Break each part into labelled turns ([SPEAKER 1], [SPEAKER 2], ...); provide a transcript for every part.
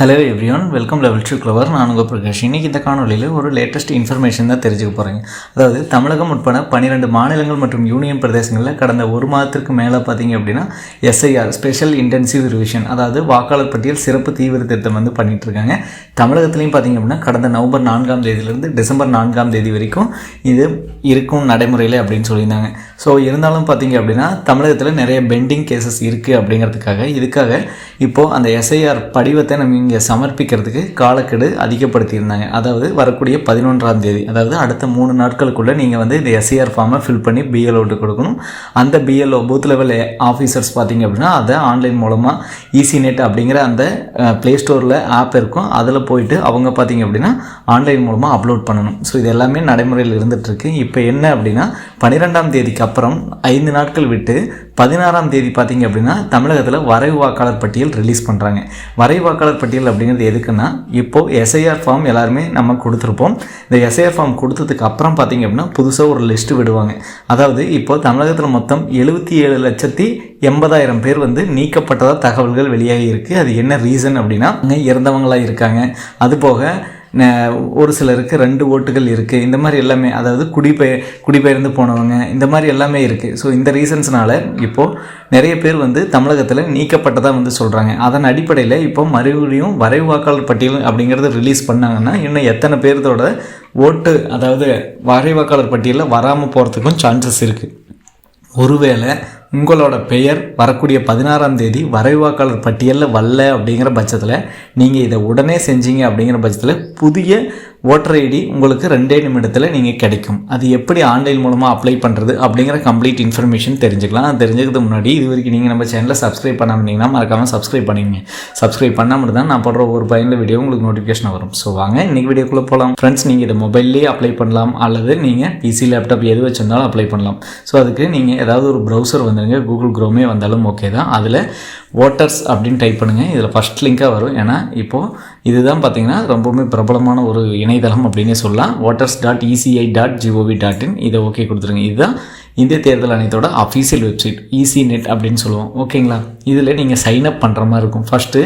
[SPEAKER 1] Hello everyone welcome level two clever நான் உங்கள் பிரகாஷ். இன்றைக்கி இந்த காணொலியில் ஒரு லேட்டஸ்ட் இன்ஃபர்மேஷன் தான் தெரிஞ்சுக்க போகிறேங்க அதாவது தமிழகம் உட்பட பன்னிரெண்டு மாநிலங்கள் மற்றும் யூனியன் பிரதேசங்களில் கடந்த ஒரு மாதத்திற்கு மேலே பார்த்தீங்க அப்படின்னா எஸ்ஐஆர் ஸ்பெஷல் இன்டென்சிவ் ரிவிஷன் அதாவது வாக்காளர் பட்டியல் சிறப்பு தீவிர திருத்தம் வந்து பண்ணிகிட்ருக்காங்க தமிழகத்துலையும் பார்த்தீங்க அப்படின்னா கடந்த நவம்பர் நான்காம் தேதியிலேருந்து டிசம்பர் நான்காம் தேதி வரைக்கும் இது இருக்கும் நடைமுறையில் அப்படின்னு சொல்லியிருந்தாங்க. ஸோ இருந்தாலும் பார்த்தீங்க அப்படின்னா தமிழகத்தில் நிறைய பெண்டிங் கேசஸ் இருக்குது அப்படிங்கிறதுக்காக இதுக்காக இப்போது அந்த எஸ்ஐஆர் படிவத்தை நம்ம இங்கே சமர்ப்பிக்கிறதுக்கு காலக்கெடு அதிகப்படுத்தியிருந்தாங்க. அதாவது வரக்கூடிய பதினொன்றாம் தேதி அதாவது அடுத்த மூணு நாட்களுக்குள்ளே நீங்கள் வந்து இந்த எஸ்சிஆர் ஃபார்மை ஃபில் பண்ணி பிஎல்ஓட்டு கொடுக்கணும். அந்த பிஎல்ஓ பூத் லெவல் ஆஃபீஸர்ஸ் பார்த்தீங்க அப்படின்னா அதை ஆன்லைன் மூலமாக ஈஸி நெட் அப்படிங்கிற அந்த ப்ளே ஸ்டோரில் ஆப் இருக்கும். அதில் போயிட்டு அவங்க பார்த்தீங்க அப்படின்னா ஆன்லைன் மூலமாக அப்லோட் பண்ணணும். ஸோ இது எல்லாமே நடைமுறையில் இருந்துகிட்ருக்கு. இப்போ என்ன அப்படின்னா பன்னிரெண்டாம் தேதிக்கு அப்புறம் ஐந்து நாட்கள் விட்டு பதினாறாம் தேதி பார்த்தீங்க அப்படின்னா தமிழகத்தில் வரைவு வாக்காளர் பட்டியல் ரிலீஸ் பண்ணுறாங்க வரைவு வாக்காளர் பட்டியல் அப்படிங்கிறது எதுக்குன்னா இப்போது எஸ்ஐஆர் ஃபார்ம் எல்லாருமே நம்ம கொடுத்துருப்போம். இந்த எஸ்ஐஆர் ஃபார்ம் கொடுத்ததுக்கு அப்புறம் பார்த்தீங்க அப்படின்னா புதுசாக ஒரு லிஸ்ட்டு விடுவாங்க. அதாவது இப்போது தமிழகத்தில் மொத்தம் எழுபத்தி ஏழு லட்சத்தி எண்பதாயிரம் பேர் வந்து நீக்கப்பட்டதாக தகவல்கள் வெளியாகி இருக்குது அது என்ன ரீசன் அப்படின்னா அங்கே இறந்தவங்களாக இருக்காங்க. அதுபோக ஒரு சிலருக்கு ரெண்டு ஓட்டுகள் இருக்குது இந்த மாதிரி எல்லாமே அதாவது குடிபெயர் குடிபெயர்ந்து போனவங்க இந்த மாதிரி எல்லாமே இருக்குது ஸோ இந்த ரீசன்ஸ்னால் இப்போது நிறைய பேர் வந்து தமிழகத்தில் நீக்கப்பட்டதாக வந்து சொல்கிறாங்க அதன் அடிப்படையில் இப்போ மறுபடியும் வரைவு வாக்காளர் பட்டியல் அப்படிங்கிறது ரிலீஸ் பண்ணாங்கன்னா இன்னும் எத்தனை பேர்த்தோட ஓட்டு அதாவது வரைவு வாக்காளர் பட்டியலில் வராமல் போகிறதுக்கும் சான்சஸ் இருக்குது ஒருவேளை உங்களோட பெயர் வரக்கூடிய பதினாறாம் தேதி வரைவாக்காளர் பட்டியலில் வரல அப்படிங்கிற பட்சத்தில் நீங்கள் இதை உடனே செஞ்சீங்க அப்படிங்கிற பட்சத்தில் புதிய ஓட்டர் ஐடி உங்களுக்கு ரெண்டே நிமிடத்தில் நீங்கள் கிடைக்கும். அது எப்படி ஆன்லைன் மூலமாக அப்ளை பண்ணுறது அப்படிங்கிற கம்ப்ளீட் இன்ஃபர்மேஷன் தெரிஞ்சுக்கலாம். அது தெரிஞ்சுக்கிறதுக்கு முன்னாடி இது வரைக்கும் நீங்கள் நம்ம சேனலை சப்ஸ்கிரைப் பண்ணாம மறக்காமல் சப்ஸ்கிரைப் பண்ணிங்க சப்ஸ்கிரைப் மட்டும் தான் நான் போடுற ஒரு பயனில் வீடியோ உங்களுக்கு நோட்டிஃபிகேஷன் வரும். ஸோ வாங்க இன்றைக்கி வீடியோக்குள்ளே போகலாம் ஃப்ரெண்ட்ஸ் நீங்கள் இதை மொபைல்லேயே அப்ளை பண்ணலாம். அல்லது நீங்கள் பிசி லேப்டாப் எது வச்சிருந்தாலும் அப்ளை பண்ணலாம். ஸோ அதுக்கு நீங்கள் ஏதாவது ஒரு ப்ரௌசர் வந்துடுங்க கூகுள் க்ரோமே வந்தாலும் ஓகே தான். அதில் ஓட்டர்ஸ் அப்படின்னு டைப் பண்ணுங்கள் இதில் ஃபஸ்ட் லிங்காக வரும். ஏன்னா இப்போது இதுதான் பார்த்தீங்கன்னா ரொம்பவுமே பிரபலமான ஒரு இணையதளம் அப்படின்னே சொல்லலாம். Voters dot ECI dot GOV dot in இதை ஓகே கொடுத்துருங்க. இதுதான் இந்திய தேர்தல் ஆணையத்தோட அஃபீஷியல் வெப்சைட் இசி நெட் அப்படின்னு சொல்லுவோம். ஓகேங்களா இதில் நீங்கள் சைன் அப் பண்ணுற மாதிரி இருக்கும். ஃபஸ்ட்டு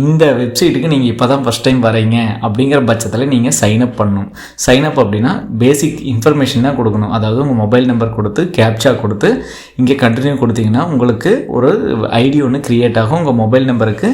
[SPEAKER 1] இந்த வெப்சைட்டுக்கு நீங்கள் இப்போ தான் ஃபஸ்ட் டைம் வரீங்க அப்படிங்கிற பட்சத்தில் நீங்கள் சைன் அப் பண்ணணும். சைன் அப் அப்படின்னா பேசிக் இன்ஃபர்மேஷன் தான் கொடுக்கணும். அதாவது உங்கள் மொபைல் நம்பர் கொடுத்து கேப்சா கொடுத்து இங்கே கண்டினியூ கொடுத்தீங்கன்னா உங்களுக்கு ஒரு ஐடி ஒன்று க்ரியேட் ஆகும். உங்கள் மொபைல் நம்பருக்கு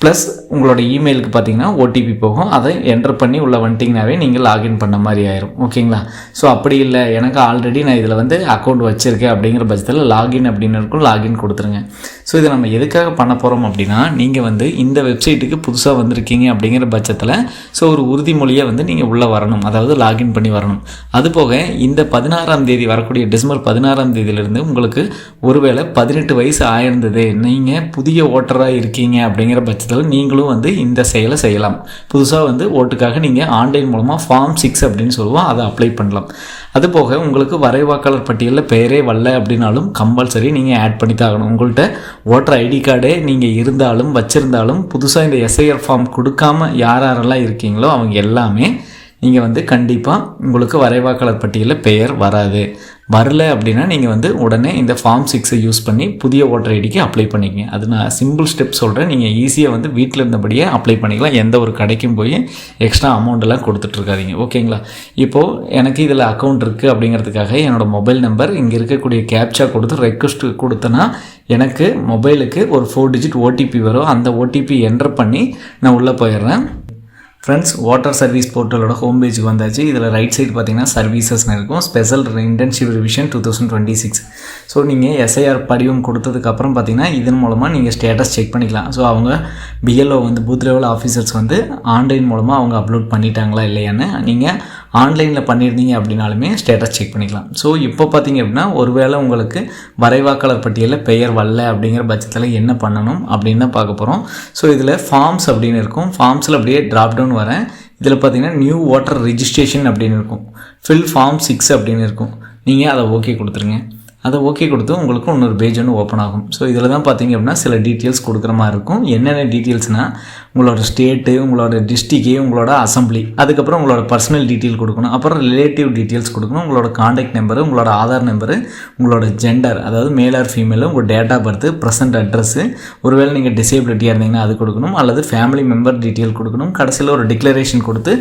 [SPEAKER 1] ப்ளஸ் உங்களோட இமெயிலுக்கு பார்த்தீங்கன்னா ஓடிபி போகும். அதை என்டர் பண்ணி உள்ள வந்துட்டிங்கனாவே நீங்கள் லாகின் பண்ண மாதிரி ஆயிரும். ஓகேங்களா? ஸோ அப்படி இல்லை. எனக்கு ஆல்ரெடி நான் இதில் வந்து அக்கௌண்ட் வச்சுருக்கேன் அப்படிங்கிற பட்சத்தில் லாகின் அப்படின்னு இருக்கும். லாகின் கொடுத்துருங்க. ஸோ இதை நம்ம எதுக்காக பண்ண போகிறோம் அப்படின்னா நீங்கள் வந்து இந்த வெப்சைட்டுக்கு புதுசாக வந்திருக்கீங்க அப்படிங்கிற பட்சத்தில் ஸோ ஒரு உறுதிமொழியை வந்து நீங்கள் உள்ளே வரணும். அதாவது லாகின் பண்ணி வரணும். அதுபோக இந்த பதினாறாம் தேதி வரக்கூடிய டிசம்பர் பதினாறாம் தேதியிலிருந்து உங்களுக்கு ஒருவேளை பதினெட்டு வயசு ஆயிருந்தது. நீங்கள் புதிய ஓட்டராக இருக்கீங்க அப்படிங்கிற பட்சத்தில் நீங்களும் வந்து இந்த செயலை செய்யலாம். புதுசாக வந்து ஓட்டுக்காக நீங்கள் ஆன்லைன் மூலமாக ஃபார்ம் சிக்ஸ் அப்படின்னு சொல்லுவோம். அதை அப்ளை பண்ணலாம். அது போக உங்களுக்கு வரைவாக்காளர் பட்டியலில் பெயரே வரல அப்படின்னாலும் கம்பல்சரி நீங்கள் ஆட் பண்ணி தான் ஆகணும் உங்கள்கிட்ட ஓட்டர் ஐடி கார்டே நீங்கள் இருந்தாலும் வச்சுருந்தாலும் புதுசாக இந்த எஸ்ஐஆர் ஃபார்ம் கொடுக்காம யார் யாரெல்லாம் இருக்கீங்களோ அவங்க எல்லாமே நீங்கள் வந்து கண்டிப்பாக உங்களுக்கு வரைவாக்காளர் பட்டியலில் பெயர் வராது. வரல அப்படின்னா நீங்கள் வந்து உடனே இந்த ஃபார்ம் சிக்ஸை யூஸ் பண்ணி புதிய ஓட்டர் ஐடிக்கு அப்ளை பண்ணிக்கங்க. அது நான் சிம்பிள் ஸ்டெப் சொல்கிறேன் நீங்கள் ஈஸியாக வந்து வீட்டில் இருந்தபடியே அப்ளை பண்ணிக்கலாம். எந்த ஒரு கடைக்கும் போய் எக்ஸ்ட்ரா அமௌண்ட்டெல்லாம் கொடுத்துட்ருக்காதீங்க ஓகேங்களா இப்போது எனக்கு இதில் அக்கௌண்ட் இருக்குது அப்படிங்கிறதுக்காக என்னோடய மொபைல் நம்பர் இங்கே இருக்கக்கூடிய கேப்சா கொடுத்து ரெக்வஸ்ட் கொடுத்தனா எனக்கு மொபைலுக்கு ஒரு ஃபோர் டிஜிட் ஓடிபி வரும். அந்த ஓடிபி என்டர் பண்ணி நான் உள்ளே போயிடுறேன். ஃப்ரெண்ட்ஸ் வாட்டர் சர்வீஸ் போர்ட்டலோட ஹோம் பேஜுக்கு வந்தாச்சு. இதில் ரைட் சைடு பார்த்தீங்கன்னா சர்வீசஸ்னு இருக்கும். Special intensive revision two thousand twenty six so நீங்கள் எஸ்ஐஆர் படிவம் கொடுத்ததுக்கப்புறம் பார்த்தீங்கன்னா இதன் மூலமாக நீங்கள் ஸ்டேட்டஸ் செக் பண்ணிக்கலாம். ஸோ அவங்க பிஎல்ஓ வந்து பூத் லெவல் ஆஃபீஸர்ஸ் வந்து ஆன்லைன் மூலமாக அவங்க அப்லோட் பண்ணிட்டாங்களா இல்லையான்னு நீங்கள் ஆன்லைனில் பண்ணியிருந்தீங்க அப்படின்னாலுமே ஸ்டேட்டஸ் செக் பண்ணிக்கலாம். ஸோ இப்போ பார்த்தீங்க அப்படின்னா ஒருவேளை உங்களுக்கு வரைவாக்காளர் பட்டியலில் பெயர் வரல அப்படிங்கிற பட்சத்தில் என்ன பண்ணணும் அப்படின்னு தான் பார்க்க போகிறோம் ஸோ இதில் ஃபார்ம்ஸ் அப்படின்னு இருக்கும். ஃபார்ம்ஸில் அப்படியே ட்ராப் டவுன் வரேன். இதில் பார்த்தீங்கன்னா நியூ வாட்டர் ரிஜிஸ்ட்ரேஷன் அப்படின்னு இருக்கும். ஃபில் ஃபார்ம் சிக்ஸ் அப்படின்னு இருக்கும். நீங்கள் அதை ஓகே கொடுத்துருங்க. அதை ஓகே கொடுத்து உங்களுக்கு இன்னொரு பேஜ் ஒன்று ஓப்பன் ஆகும். ஸோ இதில் தான் பார்த்தீங்க அப்படின்னா சில டீட்டெயில்ஸ் கொடுக்குற மாதிரி இருக்கும். என்னென்ன டீட்டெயில்ஸ்னால் உங்களோட ஸ்டேட்டு உங்களோட டிஸ்ட்ரிக்கு உங்களோட அசம்பிளி அதுக்கப்புறம் உங்களோட பர்சனல் டீட்டெயில் கொடுக்கணும். அப்புறம் ரிலேட்டிவ் டீட்டெயில்ஸ் கொடுக்கணும். உங்களோட காண்டாக்ட் நம்பரு உங்களோட ஆதார் நம்பரு உங்களோட ஜெண்டர் அதாவது மேல் ஆர் ஃபீமேல் உங்கள் date of birth present address ஒருவேளை நீங்கள் டிசேபிலிட்டியாக இருந்தீங்கன்னா அது கொடுக்கணும். அல்லது ஃபேமிலி மெம்பர் டீட்டெயில் கொடுக்கணும். கடைசியில் ஒரு டிக்ளரேஷன் கொடுத்து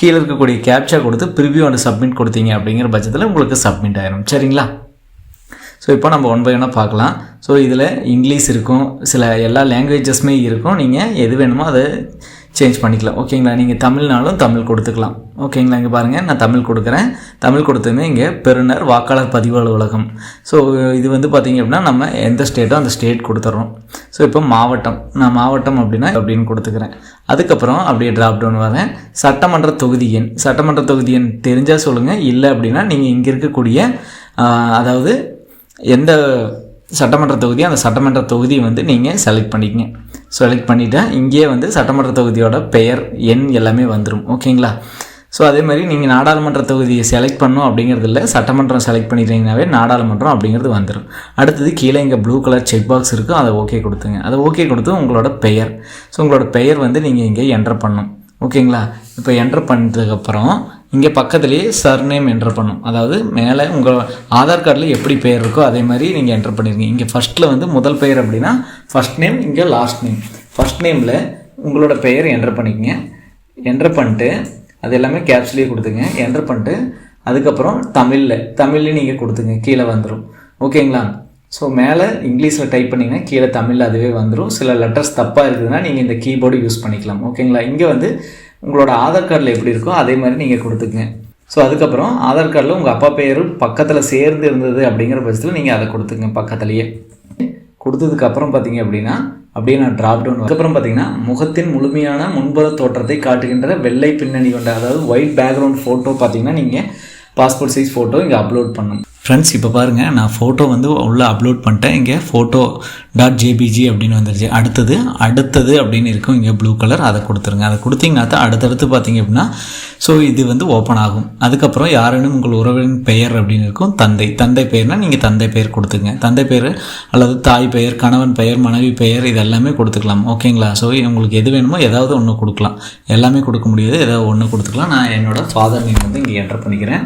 [SPEAKER 1] கீழே இருக்கக்கூடிய கேப்சா கொடுத்து ப்ரிவியூ அண்ட் சப்மிட் கொடுத்தீங்க அப்படிங்கிற பட்சத்தில் உங்களுக்கு சப்மிட் ஆயிரும். சரிங்களா? ஸோ இப்போ நம்ம ஒன் பை ஒன்னாக பார்க்கலாம். ஸோ இதில் இங்கிலீஷ் இருக்கும். சில எல்லா லாங்குவேஜஸுமே இருக்கும். நீங்கள் எது வேணுமோ அதை சேஞ்ச் பண்ணிக்கலாம். ஓகேங்களா நீங்கள் தமிழ்னாலும் தமிழ் கொடுத்துக்கலாம். ஓகேங்களா இங்கே பாருங்கள் நான் தமிழ் கொடுக்குறேன். தமிழ் கொடுத்ததுமே இங்கே பெருநர் வாக்காளர் பதிவு அலுவலகம். ஸோ இது வந்து பார்த்திங்க அப்படின்னா நம்ம எந்த ஸ்டேட்டோ அந்த ஸ்டேட் கொடுத்துட்றோம் ஸோ இப்போ மாவட்டம். நான் மாவட்டம் அப்படின்னா அப்படின்னு கொடுத்துக்கிறேன். அதுக்கப்புறம் அப்படியே ட்ராப் டவுன் வரேன். சட்டமன்ற தொகுதி எண். சட்டமன்ற தொகுதி எண் தெரிஞ்சால் சொல்லுங்கள் இல்லை அப்படின்னா நீங்கள் இங்கே இருக்கக்கூடிய அதாவது எந்த சட்டமன்ற தொகுதி அந்த சட்டமன்ற தொகுதி வந்து நீங்கள் செலக்ட் பண்ணிக்கங்க. செலக்ட் பண்ணிட்டா இங்கேயே வந்து சட்டமன்ற தொகுதியோட பெயர் எண் எல்லாமே வந்துடும் ஓகேங்களா? ஸோ அதே மாதிரி நீங்கள் நாடாளுமன்ற தொகுதியை செலக்ட் பண்ணும் அப்படிங்கிறது இல்லை சட்டமன்றம் செலக்ட் பண்ணிட்டீங்கனாவே நாடாளுமன்றம் அப்படிங்கிறது வந்துடும் அடுத்தது கீழே இங்கே ப்ளூ கலர் செக் பாக்ஸ் இருக்கும் அதை ஓகே கொடுத்துங்க. அதை ஓகே கொடுத்து உங்களோட பெயர். ஸோ உங்களோட பெயர் வந்து நீங்கள் இங்கே என்டர் பண்ணணும். ஓகேங்களா? இப்போ என்டர் பண்ணதுக்கப்புறம் இங்கே பக்கத்துலேயே சர்நேம் என்ட்ரு பண்ணும். அதாவது மேலே உங்கள் ஆதார் கார்டில் எப்படி பெயர் இருக்கோ அதே மாதிரி நீங்கள் என்ட்ரு பண்ணிருங்க இங்கே ஃபஸ்ட்டில் வந்து முதல் பெயர் அப்படின்னா ஃபஸ்ட் நேம் இங்கே லாஸ்ட் நேம் ஃபஸ்ட் நேமில் உங்களோட பெயர் என்ட்ரு பண்ணிக்கங்க. என்டர் பண்ணிட்டு அது எல்லாமே கேப்ஸ்லேயே கொடுத்துங்க என்டர் பண்ணிட்டு அதுக்கப்புறம் தமிழில் தமிழ்லேயும் நீங்கள் கொடுத்துங்க கீழே வந்துடும் ஓகேங்களா? ஸோ மேலே இங்கிலீஷில் டைப் பண்ணிங்கன்னா கீழே தமிழில் அதுவே வந்துடும் சில லெட்டர்ஸ் தப்பாக இருக்குதுன்னா நீங்கள் இந்த கீபோர்டு யூஸ் பண்ணிக்கலாம். ஓகேங்களா இங்கே வந்து உங்களோட ஆதார் கார்டில் எப்படி இருக்கோ அதே மாதிரி நீங்கள் கொடுத்துக்குங்க. ஸோ அதுக்கப்புறம் ஆதார் கார்டில் உங்கள் அப்பா பேர் பக்கத்தில் சேர்ந்து இருந்தது அப்படிங்கிற பட்சத்தில் நீங்கள் அதை கொடுத்துங்க பக்கத்துலேயே. கொடுத்ததுக்கப்புறம் பார்த்தீங்க அப்படின்னா அப்படியே நான் ட்ராப் டவுன் அதுக்கப்புறம் பார்த்தீங்கன்னா முகத்தின் முழுமையான முன்புற தோற்றத்தை காட்டுகின்ற வெள்ளை பின்னணி கொண்ட அதாவது ஒயிட் பேக்ரவுண்ட் ஃபோட்டோ பார்த்தீங்கன்னா நீங்கள் பாஸ்போர்ட் சைஸ் ஃபோட்டோ இங்கே அப்லோட் பண்ணணும். ஃப்ரெண்ட்ஸ் இப்போ பாருங்கள் நான் ஃபோட்டோ வந்து உள்ளே அப்லோட் பண்ணிட்டேன். இங்கே ஃபோட்டோ டாட் ஜேபிஜி அப்படின்னு வந்துருச்சு. அடுத்தது அடுத்தது அப்படின்னு இருக்கும். இங்கே ப்ளூ கலர் அதை கொடுத்துருங்க. அதை கொடுத்தீங்கன்னா தான் அடுத்தடுத்து பார்த்தீங்க அப்படின்னா ஸோ இது வந்து ஓப்பன் ஆகும். அதுக்கப்புறம் யாரேனும் உங்கள் உறவின் பெயர் அப்படின்னு இருக்கும். தந்தை. தந்தை பெயர்னால் நீங்கள் தந்தை பெயர் கொடுத்துங்க. தந்தை பெயர் அல்லது தாய் பெயர் கணவன் பெயர் மனைவி பெயர் இது எல்லாமே கொடுத்துக்கலாம் ஓகேங்களா ஸோ உங்களுக்கு எது வேணுமோ ஏதாவது ஒன்று கொடுக்கலாம். எல்லாமே கொடுக்க முடியாது. ஏதாவது ஒன்று கொடுத்துக்கலாம். நான் என்னோட ஃபாதர் நேம் வந்து இங்கே என்டர் பண்ணிக்கிறேன்.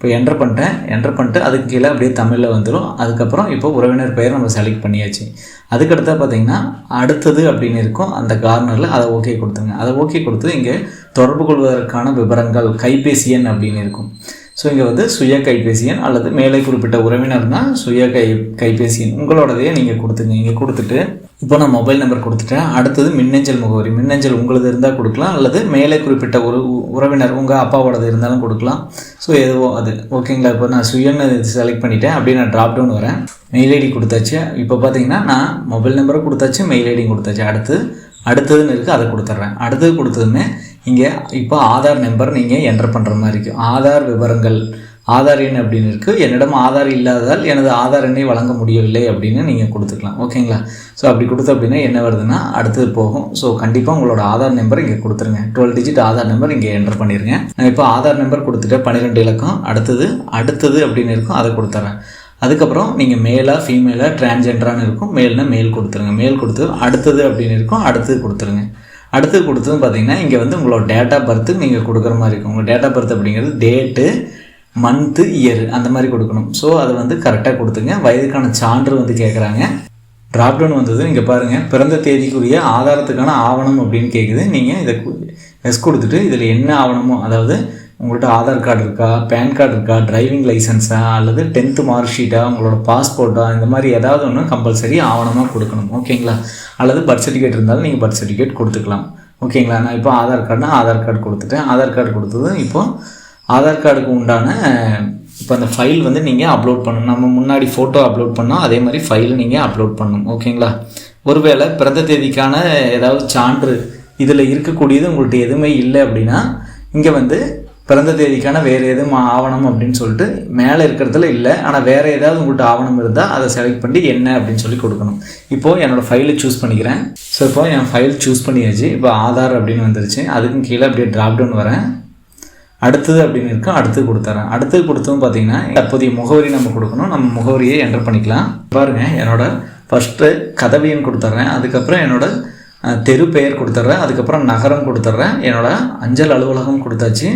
[SPEAKER 1] இப்போ என்டர் பண்ணிட்டேன். என்டர் பண்ணிட்டு அதுக்கு கீழே அப்படியே தமிழில் வந்துடும் அதுக்கப்புறம் இப்போ உறவினர் பெயர் நம்ம செலக்ட் பண்ணியாச்சு. அதுக்கடுத்தா பார்த்தீங்கன்னா அடுத்தது அப்படின்னு இருக்கும். அந்த கார்னரில் அதை ஓகே கொடுத்துங்க அதை ஓகே கொடுத்து இங்கே தொடர்பு கொள்வதற்கான விவரங்கள் கைபேசி எண் அப்படின்னு இருக்கும். ஸோ இங்கே வந்து சுய கைபேசியன் அல்லது மேலே குறிப்பிட்ட உறவினர்னா சுய கை கைபேசியன். உங்களோடதையே நீங்கள் கொடுத்துங்க. இங்கே கொடுத்துட்டு இப்போ நான் மொபைல் நம்பர் கொடுத்துட்டேன். அடுத்தது மின்னஞ்சல் முகவரி. மின்னஞ்சல் உங்களது இருந்தால் கொடுக்கலாம். அல்லது மேலே குறிப்பிட்ட ஒரு உ- உறவினர் உங்கள் அப்பாவோடது இருந்தாலும் கொடுக்கலாம். ஸோ எதுவோ அது. ஓகேங்களா இப்போ நான் சுயன்னு செலக்ட் பண்ணிட்டேன். அப்படியே நான் ட்ராப் டவுன் வரேன். மெயில் ஐடி கொடுத்தாச்சு. இப்போ பார்த்தீங்கன்னா நான் மொபைல் நம்பரும் கொடுத்தாச்சு மெயில் ஐடியும் கொடுத்தாச்சு. அடுத்து அடுத்ததுன்னு இருக்குது அதை கொடுத்துட்றேன். அடுத்தது கொடுத்ததுமே இங்கே இப்போ ஆதார் நம்பர் நீங்கள் என்டர் பண்ணுற மாதிரி இருக்கும் ஆதார் விவரங்கள் ஆதார் எண் அப்படின்னு இருக்குது என்னிடம் ஆதார் இல்லாததால் எனது ஆதார் எண்ணை வழங்க முடியவில்லை அப்படின்னு நீங்கள் கொடுத்துக்கலாம். ஓகேங்களா ஸோ அப்படி கொடுத்த அப்படின்னா என்ன வருதுன்னா அடுத்தது போகும். ஸோ கண்டிப்பாக உங்களோட ஆதார் நம்பர் இங்கே கொடுத்துருங்க. டுவெல் டிஜிட் ஆதார் நம்பர் இங்கே என்டர் பண்ணிடுங்க நான் இப்போ ஆதார் நம்பர் கொடுத்துட்டேன் பன்னிரெண்டு இலக்கம் அடுத்தது அடுத்தது அப்படின்னு இருக்கும் அதை கொடுத்துட்றேன் அதுக்கப்புறம் நீங்கள் மேலாக ஃபீமேலாக டிரான்ஜெண்டரானு இருக்கும். மேல்னா மேல் கொடுத்துருங்க. மேல் கொடுத்து அடுத்தது அப்படின்னு இருக்கும் அடுத்தது கொடுத்துருங்க. அடுத்து கொடுத்தது பார்த்தீங்கன்னா இங்கே வந்து உங்களோட டேட் ஆஃப் பர்த்து நீங்கள் கொடுக்குற மாதிரி இருக்கும். உங்கள் டேட் ஆஃப் பர்த் அப்படிங்கிறது டேட்டு மந்த்து இயர் அந்த மாதிரி கொடுக்கணும். ஸோ அதை வந்து கரெக்டாக கொடுத்துங்க. வயதுக்கான சான்று வந்து கேட்குறாங்க ட்ராப்டவுன் வந்தது. இங்கே பாருங்கள் பிறந்த தேதிக்குரிய ஆதாரத்துக்கான ஆவணம் அப்படின்னு கேட்குது நீங்கள் இதை எஸ் கொடுத்துட்டு இதில் என்ன ஆவணமோ அதாவது உங்கள்கிட்ட ஆதார் கார்டு இருக்கா பேன் கார்டு இருக்கா டிரைவிங் லைசன்ஸா அல்லது டென்த்து மார்க் ஷீட்டா உங்களோட பாஸ்போர்ட்டா இந்த மாதிரி ஏதாவது ஒன்று கம்பல்சரி ஆவணமாக கொடுக்கணும் ஓகேங்களா? அல்லது பர்த் சர்டிஃபிகேட் இருந்தாலும் நீங்கள் பர்த் சர்டிஃபிகேட் கொடுத்துக்கலாம் ஓகேங்களா? நான் இப்போ ஆதார் கார்டுனா ஆதார் கார்டு கொடுத்துட்டேன். ஆதார் கார்டு கொடுத்ததும் இப்போ ஆதார் கார்டுக்கு உண்டான இப்போ அந்த ஃபைல் வந்து நீங்கள் அப்லோட் பண்ணணும். நம்ம முன்னாடி ஃபோட்டோ அப்லோட் பண்ணோம் அதே மாதிரி ஃபைல் நீங்கள் அப்லோட் பண்ணணும் ஓகேங்களா? ஒருவேளை பிறந்த தேதிக்கான ஏதாவது சான்று இதில் இருக்கக்கூடியது உங்கள்கிட்ட எதுவுமே இல்லை அப்படின்னா இங்கே வந்து பிறந்த தேதிக்கான வேறு எதுவும் ஆவணம் அப்படின்னு சொல்லிட்டு மேலே இருக்கிறதுல இல்லை. ஆனால் வேறு ஏதாவது உங்கள்கிட்ட ஆவணம் இருந்தால் அதை செலக்ட் பண்ணி என்ன அப்படின்னு சொல்லி கொடுக்கணும். இப்போது என்னோடய ஃபைலை சூஸ் பண்ணிக்கிறேன். ஸோ இப்போ என் ஃபைல் சூஸ் பண்ணியாச்சு. இப்போ ஆதார் அப்படின்னு வந்துருச்சு. அதுக்கும் கீழே அப்படியே ட்ராப் டவுன் வரேன். அடுத்தது அப்படின்னு இருக்கும் அடுத்து கொடுத்துறேன். அடுத்து கொடுத்தும் பார்த்தீங்கன்னா தற்போதைய முகவரி நம்ம கொடுக்கணும். நம்ம முகவரியை என்டர் பண்ணிக்கலாம். பாருங்கள் என்னோட ஃபஸ்ட்டு கதவியன் கொடுத்துட்றேன் அதுக்கப்புறம் என்னோடய தெரு பெயர் கொடுத்துட்றேன் அதுக்கப்புறம் நகரம் கொடுத்துட்றேன் என்னோடய அஞ்சல் அலுவலகம் கொடுத்தாச்சு.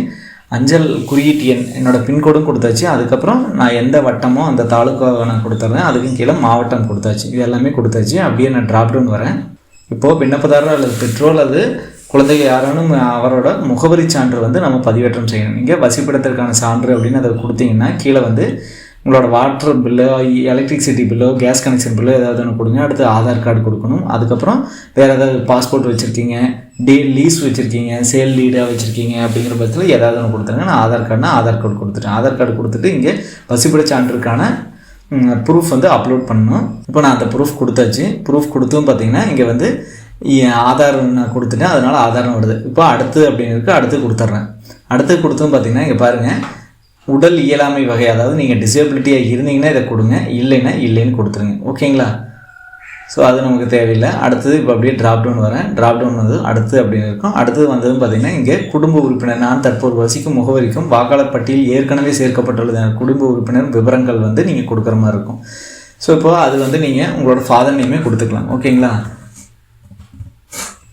[SPEAKER 1] அஞ்சல் குறியீட்டு எண் என்னோட பின்கோடும் கொடுத்தாச்சு. அதுக்கப்புறம் நான் எந்த வட்டமோ அந்த தாலுக்காவை நான் கொடுத்துட்றேன் அதுக்கும் கீழே மாவட்டம் கொடுத்தாச்சு. இது எல்லாமே கொடுத்தாச்சு. அப்படியே நான் ட்ராப்டவுன் வரேன். இப்போது விண்ணப்பதாரர் அல்லது பெற்றோர் அல்லது குழந்தைகள் யாரானும் அவரோட முகவரி சான்று வந்து நம்ம பதிவேற்றம் செய்யணும். நீங்கள் வசிப்பிடத்திற்கான சான்று அப்படின்னு அதை கொடுத்தீங்கன்னா கீழே வந்து உங்களோட வாட்டர் பில்லோ எலக்ட்ரிசிட்டி பில்லோ கேஸ் கனெக்ஷன் பில்லோ ஏதாவது ஒன்று கொடுங்க. அடுத்து ஆதார் கார்டு கொடுக்கணும். அதுக்கப்புறம் வேறு ஏதாவது பாஸ்போர்ட் வச்சுருக்கீங்க டே லீஸ் வச்சுருக்கீங்க சேல் லீடாக வச்சுருக்கீங்க அப்படிங்கிற பட்சத்தில் ஏதாவது ஒன்று கொடுத்துருங்க. நான் ஆதார் கார்டுனா ஆதார் கார்டு கொடுத்துட்டேன். ஆதார் கார்டு கொடுத்துட்டு இங்கே வசிப்பிட சான்றுக்கான ப்ரூஃப் வந்து அப்லோட் பண்ணணும். இப்போ நான் அந்த ப்ரூஃப் கொடுத்தாச்சு. ப்ரூஃப் கொடுத்தும் பார்த்தீங்கன்னா இங்கே வந்து இ- ஆதார் நான் கொடுத்துட்டேன். அதனால் ஆதாரம் வருது. இப்போ அடுத்து அப்படின்னு அடுத்து கொடுத்துட்றேன். அடுத்து கொடுத்தும் பார்த்தீங்கன்னா இங்கே பாருங்கள் உடல் இயலாமை வகை அதாவது நீங்கள் டிசேபிலிட்டியாக இருந்தீங்கன்னா இதை கொடுங்க இல்லைன்னா இல்லைன்னு கொடுத்துருங்க. ஓகேங்களா? ஸோ அது நமக்கு தேவையில்லை. அடுத்தது இப்போ அப்படியே ட்ராப் டவுன் வரேன். ட்ராப் டவுன் வந்து அடுத்து அப்படின்னு இருக்கும். அடுத்தது வந்ததும் பார்த்தீங்கன்னா இங்கே குடும்ப உறுப்பினர் நான் தற்போது வசிக்கும் முகவரிக்கும் வாக்காளர் பட்டியல் ஏற்கனவே சேர்க்கப்பட்டுள்ளது. குடும்ப உறுப்பினர் விவரங்கள் வந்து நீங்கள் கொடுக்குற மாதிரி இருக்கும். ஸோ இப்போ அது வந்து நீங்கள் உங்களோட ஃபாதர் நேமே கொடுத்துக்கலாம். ஓகேங்களா?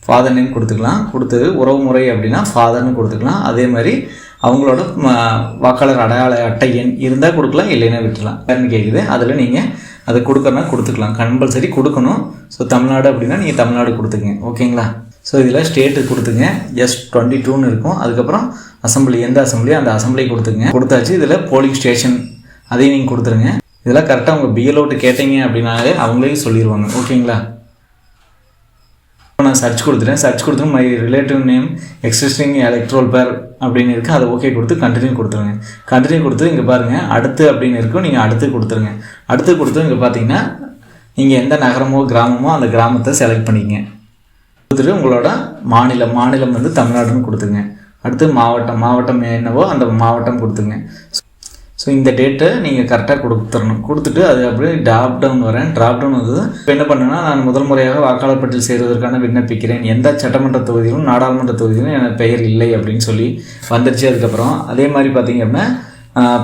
[SPEAKER 1] ஃபாதர் நேம் கொடுத்துக்கலாம். கொடுத்து உறவு முறை அப்படின்னா ஃபாதர்னு கொடுத்துக்கலாம். அதே மாதிரி அவங்களோட வாக்காளர் அடையாள அட்டை எண் இருந்தால் கொடுக்கலாம் இல்லைன்னா விட்டுலாம் யாருன்னு கேட்குது அதில் நீங்கள் அதை கொடுக்கறனா கொடுத்துக்கலாம். கம்பல்சரி கொடுக்கணும். ஸோ தமிழ்நாடு அப்படின்னா நீங்கள் தமிழ்நாடு கொடுத்துங்க ஓகேங்களா? ஸோ இதில் ஸ்டேட்டு கொடுத்துங்க. எஸ் டுவெண்ட்டி டூன்னு இருக்கும். அதுக்கப்புறம் அசம்பிளி எந்த அசம்பிளியோ அந்த அசம்பிளி கொடுத்துங்க. கொடுத்தாச்சு. இதில் போலிங் ஸ்டேஷன் அதையும் நீங்கள் கொடுத்துருங்க. இதெல்லாம் கரெக்டாக உங்கள் பிஎல்ஓட்டு கேட்டீங்க அப்படின்னாலே அவங்களே சொல்லிடுவாங்க ஓகேங்களா? இப்போ நான் சர்ச் கொடுத்துட்டேன். சர்ச் கொடுத்து my relative name existing electoral பேர் அப்படின்னு இருக்குது அதை ஓகே கொடுத்து கண்டினியூ கொடுத்துருங்க. கண்டினியூ கொடுத்து இங்கே பாருங்கள் அடுத்து அப்படின்னு இருக்கும் நீங்கள் அடுத்து கொடுத்துருங்க. அடுத்து கொடுத்து இங்கே பார்த்தீங்கன்னா நீங்கள் எந்த நகரமோ கிராமமோ அந்த கிராமத்தை செலக்ட் பண்ணிக்கங்க. கொடுத்துட்டு உங்களோட மாநிலம் மாநிலம் வந்து தமிழ்நாடுன்னு கொடுத்துருங்க. அடுத்து மாவட்டம் மாவட்டம் என்னவோ அந்த மாவட்டம் கொடுத்துங்க ஸோ இந்த டேட்டை நீங்கள் கரெக்டாக கொடுத்துடணும். கொடுத்துட்டு அது அப்படியே ட்ராப் டவுன் வரேன். ட்ராப் டவுன் வந்து இப்போ என்ன பண்ணேன்னா நான் முதல் முறையாக வாக்காளர் பட்டியல் சேருவதற்கான விண்ணப்பிக்கிறேன். எந்த சட்டமன்ற தொகுதியிலும் நாடாளுமன்ற தொகுதியிலும் எனக்கு பெயர் இல்லை அப்படின்னு சொல்லி வந்துருச்சு அதுக்கப்புறம். அதே மாதிரி பார்த்தீங்க அப்படின்னா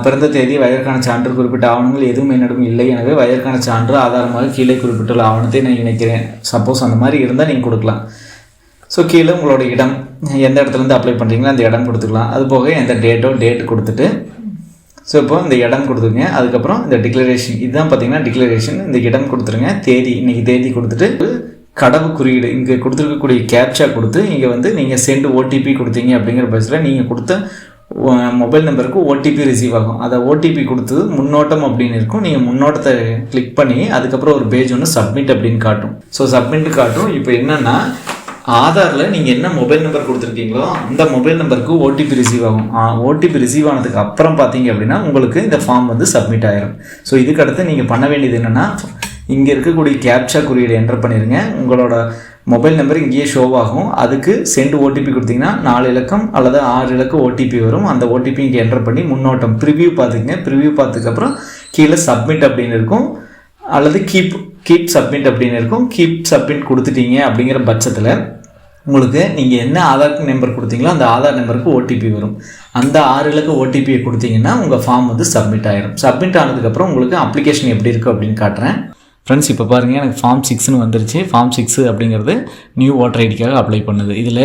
[SPEAKER 1] பிறந்த தேதி வயதிற்கான சான்று குறிப்பிட்ட ஆவணங்கள் எதுவும் என்னிடம் இல்லை. எனவே வயதிற்கான சான்று ஆதாரமாக கீழே குறிப்பிட்டுள்ள ஆவணத்தை நான் இணைக்கிறேன். சப்போஸ் அந்த மாதிரி இருந்தால் நீங்கள் கொடுக்கலாம். ஸோ கீழே உங்களோட இடம் எந்த இடத்துலேருந்து அப்ளை பண்ணுறீங்களோ அந்த இடம் கொடுத்துக்கலாம். அது போக எந்த டேட்டோ டேட் கொடுத்துட்டு ஸோ இப்போ இந்த இடம் கொடுத்துருங்க. அதுக்கப்புறம் இந்த டிக்ளரேஷன் இதுதான் பார்த்தீங்கன்னா டிக்ளரேஷன் இந்த இடம் கொடுத்துருங்க. தேதி இன்னைக்கு தேதி கொடுத்துட்டு கடவு குறியீடு இங்கே கொடுத்துருக்கக்கூடிய கேப்சா கொடுத்து இங்கே வந்து நீங்கள் சென்ட் ஓடிபி கொடுத்தீங்க அப்படிங்கிற பட்சத்தில் நீங்கள் கொடுத்த மொபைல் நம்பருக்கு ஓடிபி ரிசீவ் ஆகும். அதை ஓடிபி கொடுத்து முன்னோட்டம் அப்படின்னு இருக்கும். நீங்கள் முன்னோட்டத்தை கிளிக் பண்ணி அதுக்கப்புறம் ஒரு பேஜ் ஒன்று சப்மிட் அப்படின்னு காட்டும். ஸோ சப்மிட் காட்டும். இப்போ என்னென்னா ஆதாரில் நீங்கள் என்ன மொபைல் நம்பர் கொடுத்துருக்கீங்களோ அந்த மொபைல் நம்பருக்கு ஓடிபி ரிசீவ் ஆகும். ஓடிபி ரிசீவ் ஆனதுக்கு அப்புறம் பார்த்தீங்க அப்படின்னா உங்களுக்கு இந்த ஃபார்ம் வந்து சப்மிட் ஆயிரும். ஸோ இதுக்கு அடுத்து நீங்கள் பண்ண வேண்டியது என்னென்னா இங்கே இருக்கக்கூடிய கேப்சா குறியீடு என்டர் பண்ணிடுங்க உங்களோட மொபைல் நம்பர் இங்கேயே ஷோவாகும் அதுக்கு சென்ட் ஓடிபி கொடுத்தீங்கன்னா நாலு இலக்கம் அல்லது ஆறு இலக்கம் ஓடிபி வரும். அந்த ஓடிபி இங்கே என்டர் பண்ணி முன்னோட்டம் ப்ரிவியூ பார்த்துக்கங்க ப்ரிவியூ பார்த்ததுக்கப்புறம் கீழே சப்மிட் அப்படின்னு இருக்கும். அல்லது கீப் கீப் சப்மிட் அப்படின்னு இருக்கும். கீப் சப்மிட் கொடுத்துட்டீங்க அப்படிங்கிற பட்சத்தில் உங்களுக்கு நீங்கள் என்ன ஆதார் நம்பர் கொடுத்தீங்களோ அந்த ஆதார் நம்பருக்கு ஓடிபி வரும். அந்த ஆறு இலக்கு ஓடிபியை கொடுத்தீங்கன்னா உங்கள் ஃபார்ம் வந்து சப்மிட் ஆகிடும் சப்மிட் ஆனதுக்கப்புறம் உங்களுக்கு அப்ளிகேஷன் எப்படி இருக்குது அப்படின்னு காட்டுறேன். ஃப்ரெண்ட்ஸ் இப்போ பாருங்கள் எனக்கு ஃபார்ம் சிக்ஸ்னு வந்துருச்சு. ஃபார்ம் சிக்ஸ் அப்படிங்கிறது நியூ ஓட்டர் ஐடிக்காக அப்ளை பண்ணுது. இதில்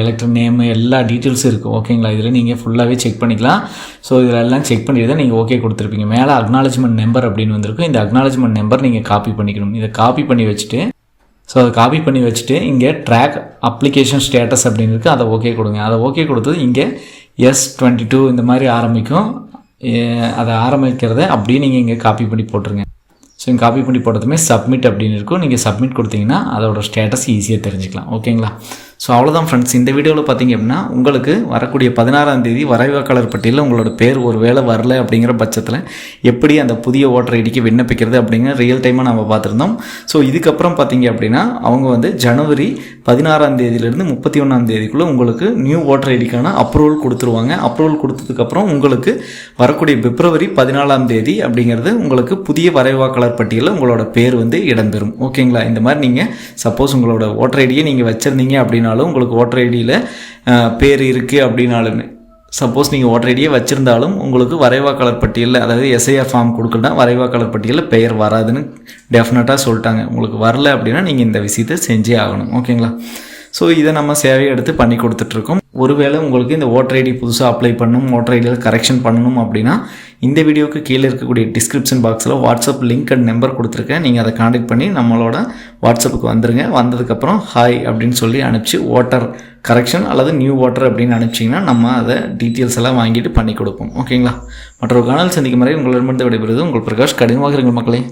[SPEAKER 1] எலக்ட்ரிக் நேம் எல்லா டீட்டெயில்ஸும் இருக்குது ஓகேங்களா இதில் நீங்கள் ஃபுல்லாகவே செக் பண்ணிக்கலாம். ஸோ இதில் எல்லாம் செக் பண்ணிட்டு தான் நீங்கள் ஓகே கொடுத்துருப்பீங்க. மேலே அக்னாலஜ்மெண்ட் நம்பர் அப்படின்னு வந்திருக்கும். இந்த அக்னாலஜ்மெண்ட் நம்பர் நீங்கள் காப்பி பண்ணிக்கணும். இதை காப்பி பண்ணி வச்சுட்டு ஸோ அதை காப்பி பண்ணி வச்சுட்டு இங்கே ட்ராக் அப்ளிகேஷன் ஸ்டேட்டஸ் அப்படின்னு இருக்குது அதை ஓகே கொடுங்க. அதை ஓகே கொடுத்தது இங்கே எஸ் டுவெண்ட்டி டூ இந்த மாதிரி ஆரம்பிக்கும். அதை ஆரம்பிக்கிறத அப்படியே நீங்கள் இங்கே காப்பி பண்ணி போட்டுருங்க. ஸோ இங்கே காப்பி பண்ணி போட்டதுமே சப்மிட் அப்படின்னு இருக்கும். நீங்கள் சப்மிட் கொடுத்தீங்கன்னா அதோட ஸ்டேட்டஸ் ஈஸியாக தெரிஞ்சுக்கலாம். ஓகேங்களா ஸோ அவ்வளோதான் ஃப்ரெண்ட்ஸ் இந்த வீடியோவில் பார்த்தீங்க அப்படின்னா உங்களுக்கு வரக்கூடிய பதினாறாம் தேதி வரைவாக்காளர் பட்டியலில் உங்களோட பேர் ஒரு வேளை வரல அப்படிங்கிற பட்சத்தில் எப்படி அந்த புதிய ஓட்டர் ஐடிக்கு விண்ணப்பிக்கிறது அப்படிங்கிற ரியல் டைமாக நம்ம பார்த்துருந்தோம். ஸோ இதுக்கப்புறம் பார்த்தீங்க அப்படின்னா அவங்க வந்து ஜனவரி பதினாறாம் தேதியிலேருந்து முப்பத்தி ஒன்றாம் தேதிக்குள்ளே உங்களுக்கு நியூ ஓட்டர் ஐடிக்கான அப்ரூவல் கொடுத்துருவாங்க. அப்ரூவல் கொடுத்ததுக்கப்புறம் உங்களுக்கு வரக்கூடிய பிப்ரவரி பதினாலாம் தேதி அப்படிங்கிறது உங்களுக்கு புதிய வரைவாக்காளர் பட்டியலில் உங்களோட பேர் வந்து இடம்பெறும். ஓகேங்களா இந்த மாதிரி நீங்கள் சப்போஸ் உங்களோட ஓட்டர் ஐடியை நீங்கள் வச்சுருந்தீங்க அப்படின்னாலும் உங்களுக்கு ஓட்டர் ஐடியில் பேர் இருக்குது அப்படின்னாலுமே. சப்போஸ் நீங்கள் ஓட்டர் ஐடியே வச்சுருந்தாலும் உங்களுக்கு வரைவாக்காளர் பட்டியலில் அதாவது எஸ்ஐஆர் ஃபார்ம் கொடுக்கலனா வரைவாக்காளர் பட்டியலில் பெயர் வராதுன்னு டெஃபினட்டாக சொல்லிட்டாங்க. உங்களுக்கு வரல அப்படின்னா நீங்கள் இந்த விஷயத்தை செஞ்சே ஆகணும். ஓகேங்களா ஸோ இதை நம்ம சேவையை எடுத்து பண்ணி கொடுத்துட்ருக்கோம். ஒருவேளை உங்களுக்கு இந்த ஓட்டர் ஐடி புதுசாக அப்ளை பண்ணணும் ஓட்டர் ஐடியில் கரெக்ஷன் பண்ணணும் அப்படின்னா இந்த வீடியோக்கு கீழே இருக்கக்கூடிய டிஸ்கிரிப்ஷன் பாக்ஸில் வாட்ஸ்அப் லிங்க் அண்ட் நம்பர் கொடுத்துருக்கேன். நீங்கள் அதை காண்டக்ட் பண்ணி நம்மளோட வாட்ஸ்அப்புக்கு வந்துருங்க. வந்ததுக்கப்புறம் ஹாய் அப்படின்னு சொல்லி அனுப்பிச்சு ஓட்டர் கரெக்ஷன் அல்லது நியூ ஓட்டர் அப்படின்னு அனுப்பிச்சிங்கன்னா நம்ம அதை டீட்டெயில்ஸ் எல்லாம் வாங்கிட்டு பண்ணி கொடுப்போம். ஓகேங்களா மற்றொரு காணல் சந்திக்கும் வரை உங்களிடமிருந்து விடைபெறுவது உங்கள் பிரகாஷ். கடினமாக இருங்கள் மக்களே.